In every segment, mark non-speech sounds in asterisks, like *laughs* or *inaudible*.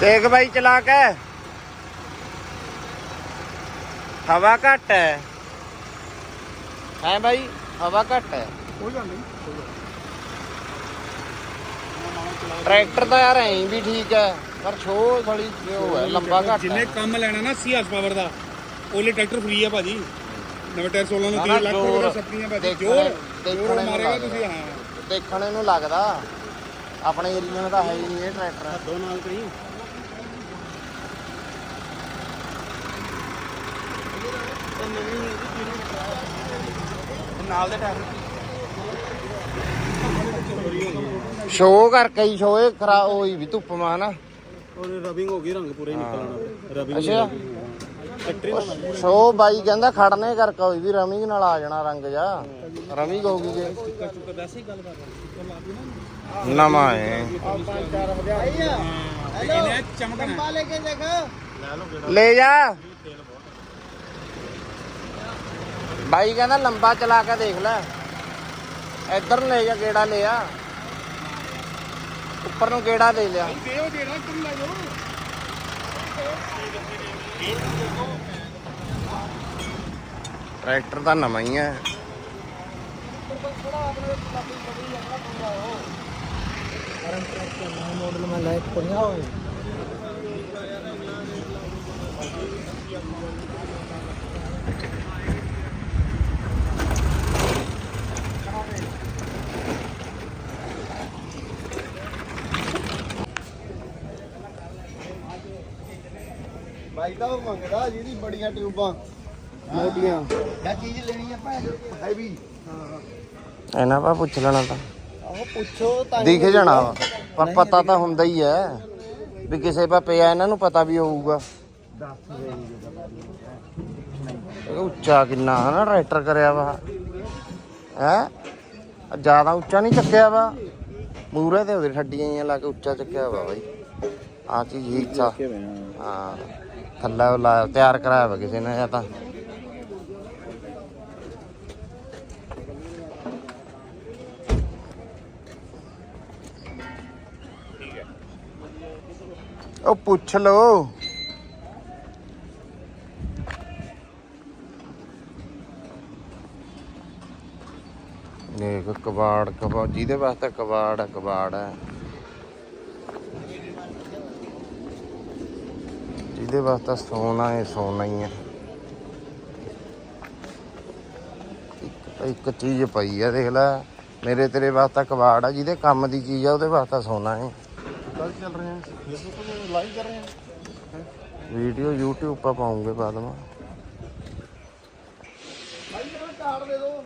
ਦੇਖ ਬਾਈ ਚਲਾ ਕੇ ਹਵਾ ਘੱਟ ਹੈ। ਹੈ ਬਾਈ ਹਵਾ ਘੱਟ ਹੈ। ਕੋਈ ਗੱਲ ਨਹੀਂ ਟਰੈਕਟਰ ਤਾਂ ਯਾਰ ਐਂ ਵੀ ਠੀਕ ਹੈ ਪਰ ਛੋ ਥੋੜੀ ਉਹ ਹੈ ਲੰਬਾ ਘੱਟ ਜਿੰਨੇ ਕੰਮ ਲੈਣਾ ਨਾ 80 ਹਾਰਸ ਪਾਵਰ ਦਾ ਉਹਲੇ ਟਰੈਕਟਰ ਫ੍ਰੀ ਆ ਭਾਜੀ। ਨਵੇਂ ਟਾਇਰ 16 ਨੂੰ ਨਾ, 3 ਲੱਖ ਰੁਪਏ। ਦਾ ਭਾਜੀ ਜੋਰ ਦੇਖਣੇ ਮਾਰੇਗਾ। ਤੁਸੀਂ ਹਾਂ। ਦੇਖਣ ਨੂੰ ਲੱਗਦਾ। ਆਪਣੇ ਏਰੀਆ ਦਾ ਤਾਂ ਹੈ ਹੀ ਨਹੀਂ ਇਹ ਟਰੈਕਟਰ। ਦੋ ਨਾਲ ਕਰੀ। ਨਾਲ ਦੇ ਟਾਇਰ ਸ਼ੋਅ ਕਰਕੇ ਹੀ ਸ਼ੋਅ ਖਰਾ ਹੋਈ ਵੀ ਧੁੱਪ ਮਾ ਨਾ। ਉਹਨੇ ਰਬਿੰਗ ਹੋ ਗਈ ਰੰਗ ਪੂਰੇ ਨਿਕਲਣਾ ਰਬਿੰਗ ਅੱਛਾ। ਸ਼ੋਅ ਬਾਈ ਕਹਿੰਦਾ ਖੜਨੇ ਕਰਕੇ ਹੋਈ ਵੀ ਰਮਿੰਗ ਨਾਲ ਆ ਜਾਣਾ ਰੰਗ ਜਾ। ਰਮਿੰਗ ਹੋ ਗਈ ਜੇ ਨਵਾਂ ਹੈ। ਇਹਨੇ ਚਮਕਣਾ। ਲੈ ਜਾ। ਬਾਈ ਕਹਿੰਦਾ ਲੰਬਾ ਚਲਾ ਕੇ ਦੇਖ ਲੈ। ਇੱਧਰ ਨੂੰ ਲੈ ਜਾ ਗੇੜਾ ਲਿਆ ਉੱਪਰ ਨੂੰ ਗੇੜਾ ਲੈ ਲਿਆ ਟਰੈਕਟਰ ਤਾਂ ਨਵਾਂ ਹੀ ਹੈ ਬਾਈ ਤਾਂ ਉਹ ਮੰਗਦਾ ਜਿਹਦੀ ਬੜੀਆਂ ਟਿਊਬਾਂ ਮੋਟੀਆਂ। ਇਹ ਚੀਜ਼ ਲੈਣੀ ਆ ਭੈਣ। ਹੈਵੀ ਇਹਨਾਂ ਪਾ ਪੁੱਛ ਲੈਣਾ ਤਾਂ। ਆਹੋ ਪੁੱਛੋ ਤਾਂ ਦਿਖ ਜਾਣਾ ਵਾ। ਪਰ ਪਤਾ ਤਾਂ ਹੁੰਦਾ ਹੀ ਹੈ ਵੀ ਕਿਸੇ ਪਾ ਪਿਆ ਇਹਨਾਂ ਨੂੰ ਪਤਾ ਵੀ ਹੋਊਗਾ। ਇਹ ਉੱਚਾ ਕਿੰਨਾ ਹਨਾ ਟਰੈਕਟਰ ਕਰਿਆ ਵਾ। ਹੈ? ਜ਼ਿਆਦਾ ਉੱਚਾ ਨਹੀਂ ਚੱਕਿਆ ਵਾ। ਮੂਰੇ ਤੇ ਉਹਦੇ ਠੱਡੀਆਂ ਜਿਹੀਆਂ ਲਾ ਕੇ ਉੱਚਾ ਚੱਕਿਆ ਵਾ ਬਾਈ। ਆ ਚੀਜ਼ ਹੀ ਇੱਛਾ। ਹਾਂ। ਥੱਲੇ ਉਹ ਲਾ ਤਿਆਰ ਕਰਾਇਆ ਵਾ ਕਿਸੇ ਨੇ ਜਾਂ ਤਾਂ। ਉਹ ਪੁੱਛ ਲਓ। ਦੇਖ, ਕਬਾੜ ਕਬਾੜ, ਜਿਹਦੇ ਵਾਸਤੇ ਕਬਾੜ ਕਬਾੜ ਹੈ ਜਿਹਦੇ ਵਾਸਤੇ ਸੋਨਾ ਹੈ ਸੋਨਾ ਹੀ ਹੈ ਇੱਕ ਇੱਕ ਚੀਜ਼ ਪਈ ਆ ਦੇਖ ਲੈ। ਮੇਰੇ ਤੇਰੇ ਵਾਸਤੇ ਕਬਾੜ ਆ ਜਿਹਦੇ ਕੰਮ ਦੀ ਚੀਜ਼ ਆ ਉਹਦੇ ਵਾਸਤੇ ਸੋਨਾ ਹੈ। ਕੱਲ ਚੱਲ ਰਹੇ ਆ। ਫੇਸਬੁੱਕ ਤੇ ਲਾਈਵ ਕਰ ਰਹੇ ਆ। ਵੀਡੀਓ YouTube ਪਾ ਪਾਉਂਗੇ ਬਾਅਦ ਵਿੱਚ। ਬਾਈ ਮੇਰਾ ਕਾਰਡ ਦੇ ਦਿਓ।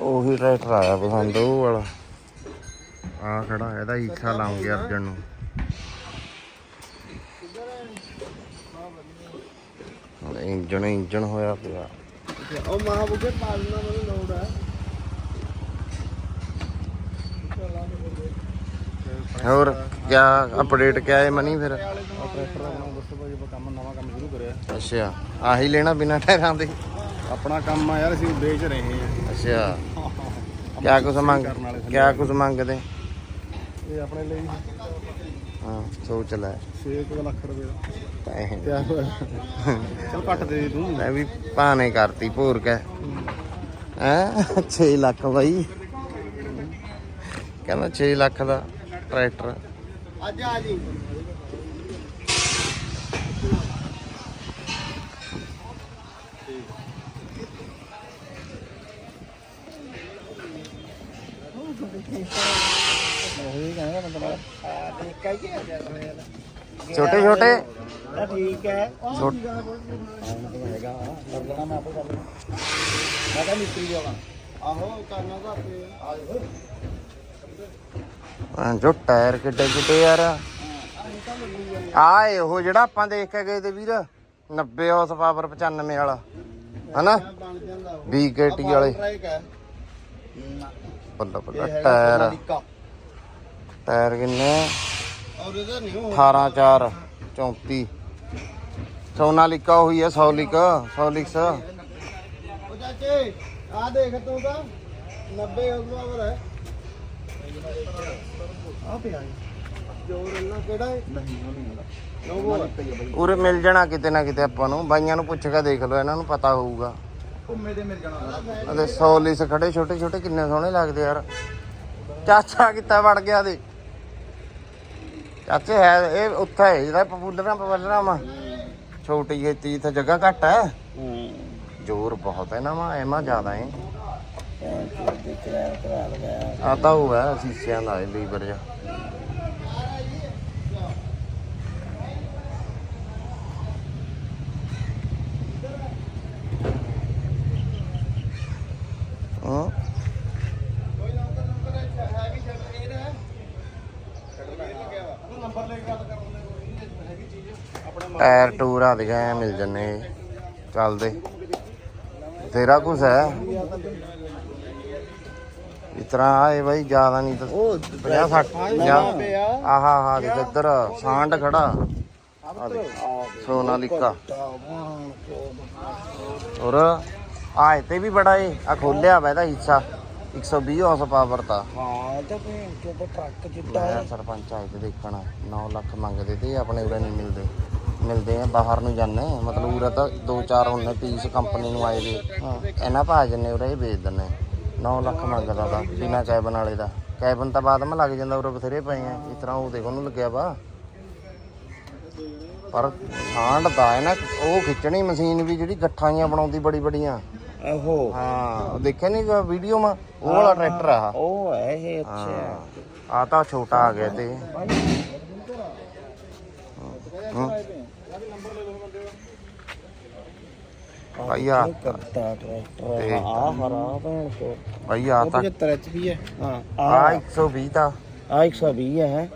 ਉਹੀ ਟਰੈਕਟਰ ਆਇਆ ਪਸੰਦ ਉਹ ਵਾਲਾ। ਆ ਖੜਾ ਇਹਦਾ ਈਸਾ ਲਾਉਂਗੇ ਅਰਜਨ ਨੂੰ। ਇੰਜਣ ਇੰਜਣ ਹੋਇਆ ਪਿਆ। ਉਹ ਮਹਾਬੁਕੇ ਪਾਲਣਾ ਮੈਨੂੰ ਲੋੜ ਹੈ। ਹੋਰ ਕਿਆ ਅਪਡੇਟ ਕਿਆ ਹੈ ਮਨੀ ਫਿਰ? ਟਰੈਕਟਰ ਦਾ ਆਪਣਾ ਦੱਸੋ ਭਾਜੀ ਆਪਾਂ ਕੰਮ ਨਵਾਂ ਕੰਮ ਸ਼ੁਰੂ ਕਰਿਆ ਅੱਛਾ ਆਹੀ ਲੈਣਾ ਬਿਨਾ ਟਾਇਰਾਂ ਦੇ। ਆਪਣਾ ਕੰਮ ਆ ਯਾਰ ਅਸੀਂ ਵੇਚ ਰਹੇ ਹਾਂ। ਅੱਛਾ ਕਿਆ ਕੁਛ ਮੰਗ ਕਿਆ ਕੁਛ ਮੰਗਦੇ? ਇਹ ਆਪਣੇ ਲਈ। ਹਾਂ ਸੋਚ ਲੈ। 6 ਲੱਖ ਰੁਪਏ ਦਾ। ਪੈਸੇ ਤਿਆਰ ਹੋਇਆ? ਚਲ ਘੱਟ ਦੇ ਦੇ ਤੂੰ। ਮੈਂ ਵੀ ਭਾਣੇ ਕਰਤੀ ਭੋਰ ਕੇ ਹੈ? 6 ਲੱਖ ਬਾਈ। ਕਹਿੰਦਾ 6 ਲੱਖ ਦਾ ਟਰੈਕਟਰ। ਅੱਜ ਆ ਜੀ। ਛੋਟੇ ਛੋਟੇ। ਠੀਕ ਹੈ। ਛੋਟੇ ਹੈਗਾ ਕਰ ਲੈਣਾ ਮੈਂ ਆਪੇ ਕਰ ਲੈਣਾ ਮੈਂ ਤਾਂ ਮਿਸਤਰੀ ਜਾਣਾ ਆਹੋ ਕਰਨਾ ਤਾਂ ਆਪੇ ਆ। ਜਾਓ। ਜੋ ਟਾਇਰ ਕਿੱਡੇ ਕਿੱਡੇ ਯਾਰ। ਆਏ ਉਹ ਜਿਹੜਾ ਆਪਾਂ ਦੇਖ ਕੇ ਗਏ ਤੇ ਵੀਰ 90 ਹਾਰਸ ਪਾਵਰ 95 ਵਾਲਾ। ਹਨਾ? ਉਹ। BKT ਵਾਲੇ। ਬੱਲਾ ਇਹ ਬੱਲਾ ਟਾਇਰ। ਟਾਇਰ ਕਿੰਨੇ? 18 4 34 ਸੋਨਾਲੀਕਾ ਹੋਈ ਹੈ ਸੌਲਿਕ ਸੌਲਿਕਸ। ਉਹ ਚਾਚੇ ਆ ਦੇਖ ਤੂੰ ਤਾਂ 90 ਉਸਵਾਵਰ ਹੈ। ਆ ਪਿਆ ਜੋਰ ਇਹਨਾਂ ਕਿਹੜਾ ਹੈ? ਨਹੀਂ ਉਹ ਨਹੀਂ ਉਰੇ ਮਿਲ ਜਾਣਾ ਕਿਤੇ ਨਾ ਕਿਤੇ ਆਪਾਂ ਨੂੰ। ਬਾਈਆਂ ਨੂੰ ਪੁੱਛ ਕੇ ਦੇਖ ਲਓ ਇਹਨਾਂ ਨੂੰ ਪਤਾ ਹੋਊਗਾ। ਘੁੰਮੇ ਤੇ ਮਿਲ ਜਾਣਾ। ਉਹਦੇ ਸੌਲਿਸ ਖੜੇ ਛੋਟੇ ਛੋਟੇ ਕਿੰਨੇ ਸੋਹਣੇ ਲੱਗਦੇ ਯਾਰ। ਚਾਚਾ ਕਿੱਥੇ ਵੜ ਗਿਆ ਦੇ ਚਾਚੇ ਹੈ ਇਹ ਉੱਥੇ ਹੈ ਜਿਹੜਾ ਪਪੂਲਰਾਂ ਪਪੂਲਰਾਂ ਮਾ ਛੋਟੀ ਜਿਹੀ ਚੀਜ਼ ਤੇ ਜਗ੍ਹਾ ਘੱਟ ਹੈ। ਜ਼ੋਰ ਬਹੁਤ ਹੈ ਨਾ ਮਾ ਐਮਾ ਜ਼ਿਆਦਾ ਹੈ। ਤੇ ਕਿਰਾਇਆ ਕਰਾ ਲਗਾਇਆ ਆ ਤਾਂ ਉਹ ਹੈ ਸੀਸਿਆਂ ਦਾ ਲੀਵਰ ਜਾ ਟਾਇਰ ਟੂਰ ਆ ਐਂ ਮਿਲ ਜੰਨੇ ਚੱਲਦੇ। ਤੇਰਾ ਕੁਛ ਹੈ? ਇਸ ਤਰ੍ਹਾਂ ਆਏ ਬਾਈ ਜ਼ਿਆਦਾ ਨਹੀਂ ਤਾਂ ਉਹ 50 60 ਪਿਆ। ਆਹਾ ਆਹਾ ਦੇਖ ਇੱਧਰ ਸਾਂਡ ਖੜਾ। ਆ ਦੇਖ ਸੋਨਾਲਿਕਾ। ਔਰ ਆਏ ਤੇ ਵੀ ਬੜਾ ਏ ਆ ਖੋਲਿਆ ਵਾ ਇਹਦਾ ਹਿੱਸਾ। 120 ਹਾਰਸ ਪਾਵਰ ਦਾ। ਹਾਂ ਤਾਂ ਟਰੱਕ ਮੈਂ ਸਰਪੰਚ ਆਏ ਤੇ ਦੇਖਣਾ। 9 ਲੱਖ ਮੰਗਦੇ ਤੇ ਆਪਣੇ ਉਰੇ ਨਹੀਂ ਮਿਲਦੇ। ਮਿਲਦੇ ਆ ਬਾਹਰ ਨੂੰ ਜਾਂਦੇ ਮਤਲਬ ਉਰੇ ਤਾਂ 2-4 ਉਹਨੇ ਪੀਸ ਕੰਪਨੀ ਨੂੰ ਆਏ ਦੇ। ਇਹਨਾਂ ਭਾ ਜੰਨੇ ਉਰੇ ਇਹ ਵੇਚ ਦਿੰਨੇ। 9 ਲੱਖ ਮੰਗਦਾ ਦਾ ਬਿਨਾ ਕੈਬਨ ਵਾਲੇ ਦਾ। ਕੈਬਨ ਤਾਂ ਬਾਅਦ ਮੈਂ ਲੱਗ ਜਾਂਦਾ ਉਰੇ ਬਥੇਰੇ ਪਏ ਆ। ਇਸ ਤਰ੍ਹਾਂ ਉਹ ਦੇਖੋ ਉਹਨੂੰ ਲੱਗਿਆ ਵਾ। ਪਰ ਸਾਂਡ ਦਾ ਹੈ ਨਾ ਉਹ ਖਿੱਚਣੀ ਮਸ਼ੀਨ ਵੀ ਜਿਹੜੀ ਗੱਠਾਂ ਜੀਆਂ ਬਣਾਉਂਦੀ ਬੜੀ ਬੜੀਆਂ। ਆਹੋ। ਹਾਂ ਦੇਖਿਆ ਨਹੀਂ ਵੀਡੀਓ ਮਾ? ਉਹ ਵਾਲਾ ਟਰੈਕਟਰ ਆ ਉਹ ਹੈ ਇਹ ਹਾਂ ਆ ਤਾਂ ਛੋਟਾ ਆ ਗਿਆ ਤੇ ਹੂੰ। ਭਾਈ ਆ। ਕਰਤਾ ਟਰੈਕਟਰ। ਤੇ- ਆ ਹਰਾ ਭੈਣ ਚੋ। ਭਾਈ ਆ ਤਾਂ 75 ਐਚਪੀ ਹੈ। ਹਾਂ ਆ 120 ਦਾ ਆ 120 ਹੈ।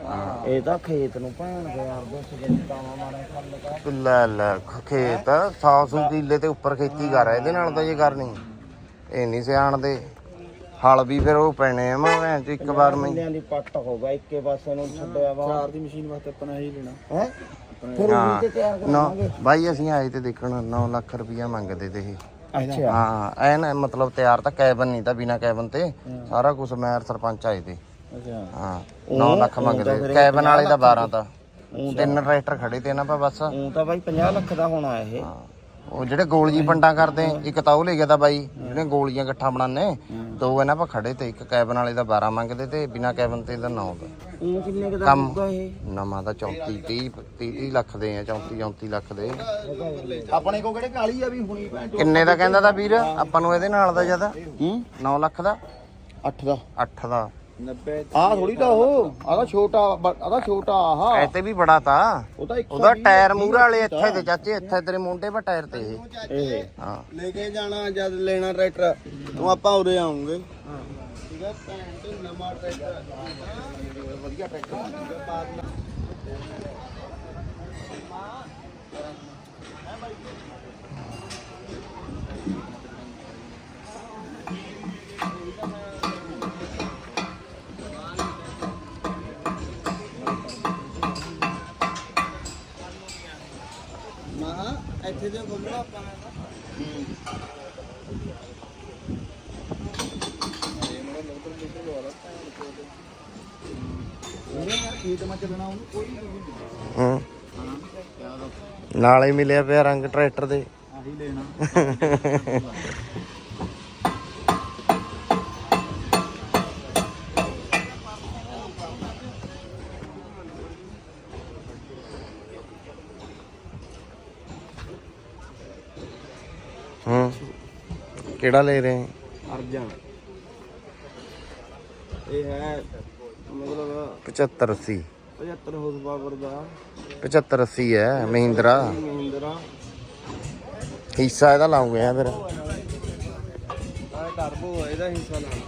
ਇਹ ਤਾਂ ਖੇਤ ਨੂੰ ਭੈਣ ਦੇ ਯਾਰ ਦੇ ਸਜਤਾਵਾਂ ਮਾਰੇ ਖੱਲ ਦਾ ਲੈ ਲੈ ਖੇਤ 100 ਸੌ ਕਿੱਲੇ ਤੇ ਉੱਪਰ ਖੇਤੀ ਕਰ ਰਿਹਾ ਇਹਦੇ ਨਾਲ ਤਾਂ ਜੇ ਕਰਨੀ। ਇਹ ਨਹੀਂ ਸਿਆਣ ਦੇ। ਹਲ ਵੀ ਫਿਰ ਉਹ ਪੈਣੇ ਆ ਮੈਂ ਇੱਕ ਵਾਰ ਮੈਂ ਦੀ ਪੱਟ ਹੋ ਗਿਆ ਇੱਕੇ ਪਾਸੇ ਨੂੰ ਛੱਡਿਆ ਵਾ। ਚਾਰ ਦੀ ਮਸ਼ੀਨ ਵਾਸਤੇ ਆਪਣਾ ਹੀ ਲੈਣਾ। ਹੈ? ਫਿਰ ਉਹ ਹਾਂ ਵੀ ਤੇ ਤਿਆਰ ਨੌ ਕਰਾਂਗੇ ਬਾਈ ਅਸੀਂ ਆਏ ਤੇ ਦੇਖਣ 9 ਲੱਖ ਰੁਪਇਆ ਮੰਗਦੇ ਤੇ ਇਹ। ਅੱਛਾ। ਹਾਂ ਐਨ ਮਤਲਬ ਤਿਆਰ ਤਾਂ ਕੈਬਨ ਨਹੀਂ ਤਾਂ ਬਿਨਾ ਕੈਬਨ ਤੇ ਸਾਰਾ ਕੁਝ ਮੈਰ ਸਰਪੰਚ ਆਏ ਤੇ। ਅੱਛਾ। ਹਾਂ 9 ਲੱਖ ਮੰਗਦੇ। ਕੈਬਨ ਵਾਲੇ ਦਾ 12 ਤਾਂ। ਤਿੰਨ ਟਰੈਕਟਰ ਖੜੇ ਤੇ ਨਾ ਪਾ ਬਸ। ਉਹ ਤਾਂ ਬਾਈ 50 ਲੱਖ ਦਾ ਹੋਣਾ ਇਹ। ਹਾਂ। ਉਹ ਜਿਹੜੇ ਗੋਲ ਜੀ ਪੰਡਾਂ ਕਰਦੇ ਇੱਕ ਤਾਂ ਉਹ ਲੈ ਗਿਆ ਤਾਂ ਬਾਈ ਜਿਹੜੇ ਗੋਲੀਆਂ ਇਕੱਠਾ ਬਣਾਉਂਦੇ ਦੋ ਇਹਨਾਂ ਪਾ ਖੜੇ ਤੇ ਇੱਕ ਕੈਬਨ ਵਾਲੇ ਦਾ 12 ਮੰਗਦੇ ਤੇ ਬਿਨਾ ਕੈਬਨ ਤੇ ਦਾ 9 ਦਾ ਉਹ ਕਿੰਨੇ ਕੁ ਦਾ ਕੰਮ ਹੋਊਗਾ ਇਹ? ਨਵਾਂ ਦਾ 34 30 30 ਲੱਖ ਦੇ ਆ 34 34 ਲੱਖ ਦੇ। ਆਪਣੇ ਕੋ ਕਿਹੜੇ ਕਾਲੀ ਆ ਵੀ ਹੁਣੀ ਭੈਣ ਕਿੰਨੇ ਦਾ ਕਹਿੰਦਾ ਤਾਂ ਵੀਰ? ਆਪਾਂ ਨੂੰ ਇਹਦੇ ਨਾਲ ਦਾ ਜ਼ਿਆਦਾ। ਹੂੰ? 9 ਲੱਖ ਦਾ? 8 ਦਾ। 8 ਦਾ। 90 ਆ ਥੋੜੀ ਤਾਂ ਉਹ ਆਦਾ ਛੋਟਾ ਆਦਾ ਛੋਟਾ ਆਹ। ਐ ਤੇ ਵੀ ਬੜਾ ਤਾ। ਉਹ ਤਾਂ ਇੱਕ ਉਹਦਾ ਟਾਇਰ ਮੂਹਰੇ ਵਾਲੇ ਇੱਥੇ ਤੇ ਚਾਚੇ ਇੱਥੇ ਤੇਰੇ ਮੁੰਡੇ 'ਪਾ ਟਾਇਰ ਤੇ ਇਹ। ਇਹ। ਹਾਂ। ਲੈ ਕੇ ਜਾਣਾ ਜਦ ਲੈਣਾ ਟਰੈਕਟਰ ਤੂੰ ਆਪਾਂ ਉਰੇ ਆਉਂਗੇ। ਠੀਕ ਹੈ ਭੈਣ ਤੇ ਨਵਾਂ ਟਰੈਕਟਰ। ਵਧੀਆ ਟਰੈਕਟਰ। ਬਾਅਦ ਨਾਲ ਮਾ ਇੱਥੇ ਦੇ ਘੁੰਮਣਾ ਆਪਾਂ। ਨੇ ਹੂੰ। ਨਾਲੇ ਮਿਲਿਆ ਪਿਆ ਰੰਗ ਟਰੈਕਟਰ ਦੇ। ਆਹੀ ਲੈਣਾ। *laughs* ਕਿਹੜਾ ਲੈ ਰਹੇ ਅਰਜਨ। ਇਹ ਹੈ ਮਤਲਬ 75 80 75 ਹਾਰਸ ਪਾਵਰ ਦਾ। 75 80 ਹੈ ਮਹਿੰਦਰਾ। ਮਹਿੰਦਰਾ। ਹਿੱਸਾ ਇਹਦਾ ਲਾਉਂਗੇ ਆ ਫਿਰ। ਆ ਟਰਬੋ ਹੈ ਇਹਦਾ ਹਿੱਸਾ ਨਾਲ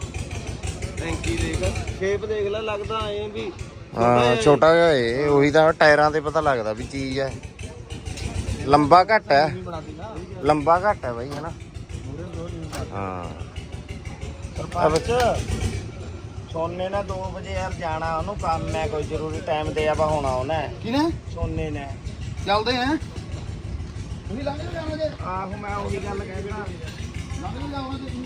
ਟੈਂਕੀ ਦੇਖ ਸ਼ੇਪ ਦੇਖ ਲੈ ਲੱਗਦਾ ਐ ਵੀ ਹਾਂ ਛੋਟਾ ਜਿਹਾ ਏ ਉਹੀ ਤਾਂ ਟਾਇਰਾਂ ਤੇ ਪਤਾ ਲੱਗਦਾ ਵੀ ਚੀਜ਼ ਹੈ। ਲੰਬਾ ਘੱਟ ਹੈ। ਲੰਬਾ ਘੱਟ ਹੈ ਬਾਈ ਹਨਾ ਹਾਂ ਸਰਪੰਚ ਸੋਨੇ ਨੇ 2 ਵਜੇ ਯਾਰ ਜਾਣਾ ਉਹਨੂੰ ਕੰਮ ਹੈ ਕੋਈ ਜ਼ਰੂਰੀ ਟਾਈਮ ਦੇ ਆਪਾਂ ਹੋਣਾ ਉਹਨੇ ਕਿਨੇ ਸੋਨੇ ਨੇ ਚੱਲਦੇ ਆ ਤੁਸੀਂ ਲੰਘ ਜਾਓਗੇ ਆਹੋ ਮੈਂ ਉਹੀ ਗੱਲ ਕਹਿ ਰਿਹਾ ਲੰਘ ਜਾਓਗੇ ਤੁਸੀਂ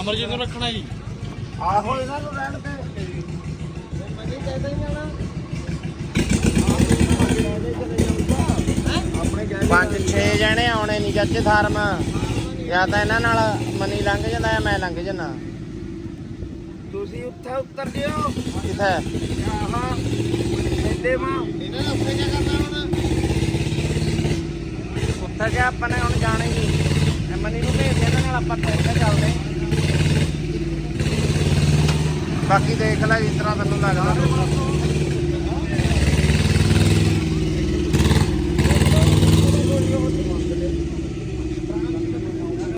ਅਮਰਜੀਤ ਨੂੰ ਰੱਖਣਾ ਜੀ ਆਹੋ ਇਹਨਾਂ ਨੂੰ ਰਹਿਣ ਤੇ ਪੰਜ ਛੇ ਜਣੇ ਆਉਣੇ ਨਹੀਂ ਚਾਚੇ ਥਾਰਮ ਜਾਂ ਤਾਂ ਇਹਨਾਂ ਨਾਲ ਮਨੀ ਲੰਘ ਜਾਂਦਾ ਜਾਂ ਮੈਂ ਲੰਘ ਜਾਂਦਾ। ਤੁਸੀਂ ਉੱਥੇ ਉਤਰ ਜਿਓ। ਕਿੱਥੇ? ਆਹਾਂ ਇੱਦੇ ਮਾਂ। ਇਹਨਾਂ ਨੇ ਉੱਥੇ ਕੀ ਕਰਨਾ ਹੁਣ? ਉੱਥੇ ਕਿ ਆਪਾਂ ਨੇ ਹੁਣ ਜਾਣਾ ਹੀ ਨਹੀਂ। ਮਨੀ ਨੂੰ ਭੇਜ ਦੇ ਇਹਨਾਂ ਨਾਲ ਆਪਾਂ ਤੁਰ ਕੇ ਚੱਲਦੇ ਬਾਕੀ ਦੇਖ ਲੈ ਜਿਸ ਤਰ੍ਹਾਂ ਤੈਨੂੰ ਲੱਗਦਾ।